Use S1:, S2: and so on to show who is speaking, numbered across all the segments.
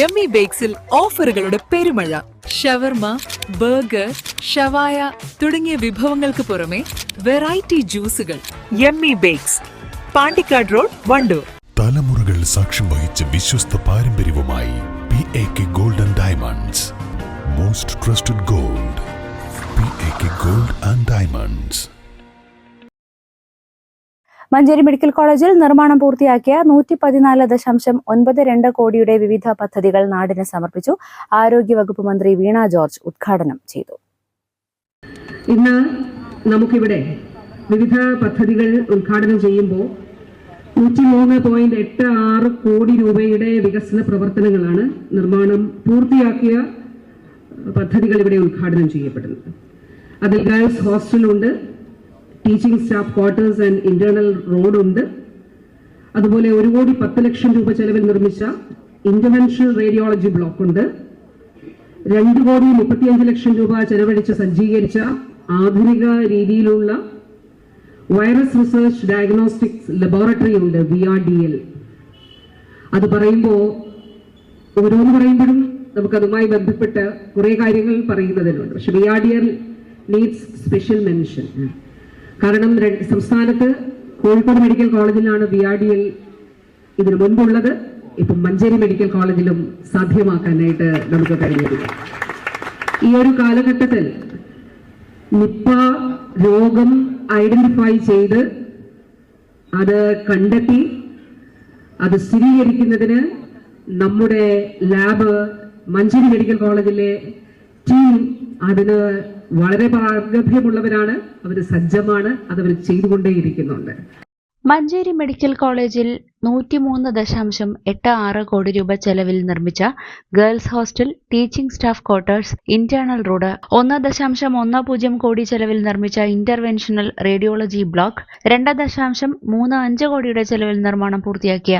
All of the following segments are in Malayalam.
S1: യമ്മി ബേക്സിൽ ഓഫറുകളുടെ പെരുമഴ. ഷവർമ ബർഗർ ഷവായ തുടങ്ങിയ വിഭവങ്ങൾക്ക് പുറമെ variety ജ്യൂസുകൾ. Yummy bakes Pandikkad road Wandoor.
S2: തലമുറകൾ സാക്ഷ്യം വഹിച്ച വിശ്വസ്ത പാരമ്പര്യവുമായി P A K gold and diamonds most trusted gold P A K gold and diamonds
S3: Manjeri medical കോളേജിൽ നിർമ്മാണം പൂർത്തിയാക്കിയ നൂറ്റി പതിനാല് ദശാംശം ഒൻപത് രണ്ട് കോടിയുടെ വിവിധ പദ്ധതികൾ നാടിന് സമർപ്പിച്ചു. ആരോഗ്യവകുപ്പ് മന്ത്രി വീണ ജോർജ് ഉദ്ഘാടനം ചെയ്തു.
S4: ഇന്ന് നമുക്കിവിടെ വിവിധ പദ്ധതികൾ ഉദ്ഘാടനം ചെയ്യുമ്പോൾ നൂറ്റി മൂന്ന് പോയിന്റ് എട്ട് ആറ് കോടി രൂപയുടെ വികസന പ്രവർത്തനങ്ങളാണ് നിർമ്മാണം പൂർത്തിയാക്കിയ പദ്ധതികൾ ഇവിടെ ഉദ്ഘാടനം ചെയ്യപ്പെടുന്നത്. അതിൽ girls ഹോസ്റ്റലുണ്ട് teaching staff quarters and internal റോഡുണ്ട് അതുപോലെ ഒരു കോടി പത്ത് ലക്ഷം രൂപ ചെലവിൽ നിർമ്മിച്ച ഇന്റർവെൻഷണൽ റേഡിയോളജി ബ്ലോക്ക് ഉണ്ട്. രണ്ട് കോടി മുപ്പത്തിയഞ്ച് ലക്ഷം രൂപ ചെലവഴിച്ച് സജ്ജീകരിച്ച ആധുനിക രീതിയിലുള്ള വൈറസ് റിസർച്ച് ഡയഗ്നോസ്റ്റിക്സ് ലബോറട്ടറി ഉണ്ട് വി ആർ ഡി എൽ അത് പറയുമ്പോൾ ഓരോന്ന് പറയുമ്പോഴും നമുക്കതുമായി ബന്ധപ്പെട്ട് കുറേ കാര്യങ്ങൾ പറയുന്നതിനുണ്ട്. പക്ഷെ V R D L needs special mention കാരണം സംസ്ഥാനത്ത് കോഴിക്കോട് മെഡിക്കൽ കോളേജിലാണ് ബി ആർ ഡി എൽ ഇതിനു മുൻപുള്ളത്. ഇപ്പം മഞ്ചേരി മെഡിക്കൽ കോളേജിലും സാധ്യമാക്കാനായിട്ട് നമുക്ക് കഴിഞ്ഞിരിക്കും ഈ ഒരു കാലഘട്ടത്തിൽ നിപ്പ രോഗം ഐഡന്റിഫൈ ചെയ്ത് അത് കണ്ടെത്തി അത് സ്ഥിരീകരിക്കുന്നതിന് നമ്മുടെ ലാബ് മഞ്ചേരി മെഡിക്കൽ കോളേജിലെ ടീം അതിന് വളരെ പ്രാഗഭ്യമുള്ളവരാണ് അവർ സജ്ജമാണ് അതവർ ചെയ്തുകൊണ്ടേയിരിക്കുന്നുണ്ട്.
S5: മഞ്ചേരി മെഡിക്കൽ കോളേജിൽ നൂറ്റിമൂന്ന് ദശാംശം എട്ട് ആറ് കോടി രൂപ ചെലവിൽ നിർമ്മിച്ച girls hostel teaching staff quarters internal road. ഒന്ന് ദശാംശം ഒന്ന് പൂജ്യം കോടി ചെലവിൽ നിർമ്മിച്ച ഇന്റർവെൻഷണൽ റേഡിയോളജി ബ്ലോക്ക്. രണ്ട് ദശാംശം മൂന്ന് അഞ്ച് കോടിയുടെ ചെലവിൽ നിർമ്മാണം പൂർത്തിയാക്കിയ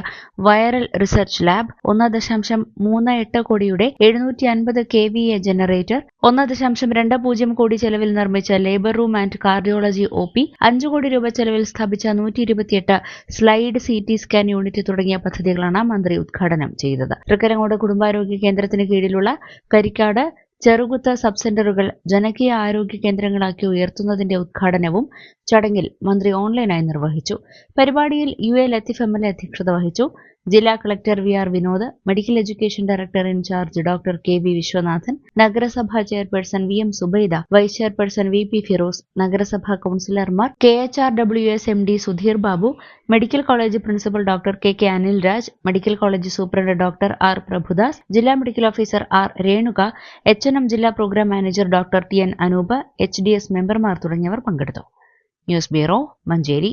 S5: വൈറൽ റിസർച്ച് ലാബ്. ഒന്ന് ദശാംശം മൂന്ന് എട്ട് കോടിയുടെ എഴുന്നൂറ്റി അൻപത് കെ വി എ ജനറേറ്റർ. ഒന്ന് ദശാംശം രണ്ട് പൂജ്യം കോടി ചെലവിൽ നിർമ്മിച്ച labour room and cardiology O P. അഞ്ച് കോടി രൂപ ചെലവിൽ സ്ഥാപിച്ച നൂറ്റി ഇരുപത്തിയെട്ട് slide C T scan unit തുടങ്ങിയ പദ്ധതികളാണ് മന്ത്രി ഉദ്ഘാടനം ചെയ്തത്. തൃക്കരങ്ങോട് കുടുംബാരോഗ്യ കേന്ദ്രത്തിന് കീഴിലുള്ള കരിക്കാട് ചെറുകുത്ത സബ് സെന്ററുകൾ ജനകീയ ആരോഗ്യ കേന്ദ്രങ്ങളാക്കി ഉയർത്തുന്നതിന്റെ ഉദ്ഘാടനവും ചടങ്ങിൽ മന്ത്രി ഓൺലൈനായി നിർവഹിച്ചു. പരിപാടിയിൽ U A Latheef M L അധ്യക്ഷത വഹിച്ചു. ജില്ലാ collector V R Vinod medical education director incharge doctor K V Viswanathan നഗരസഭാ chairperson V M Zubaida vice chairperson V P Firoz നഗരസഭാ കൌൺസിലർമാർ K H R W S M D Sudheer Babu medical college principal doctor K K Anil Raj medical college superintendent doctor R Prabhudas ജില്ലാ medical officer R Renuka H N M ജില്ലാ programme manager doctor T N Anoop H D S മെമ്പർമാർ തുടങ്ങിയവർ പങ്കെടുത്തു. News bureau Manjeri.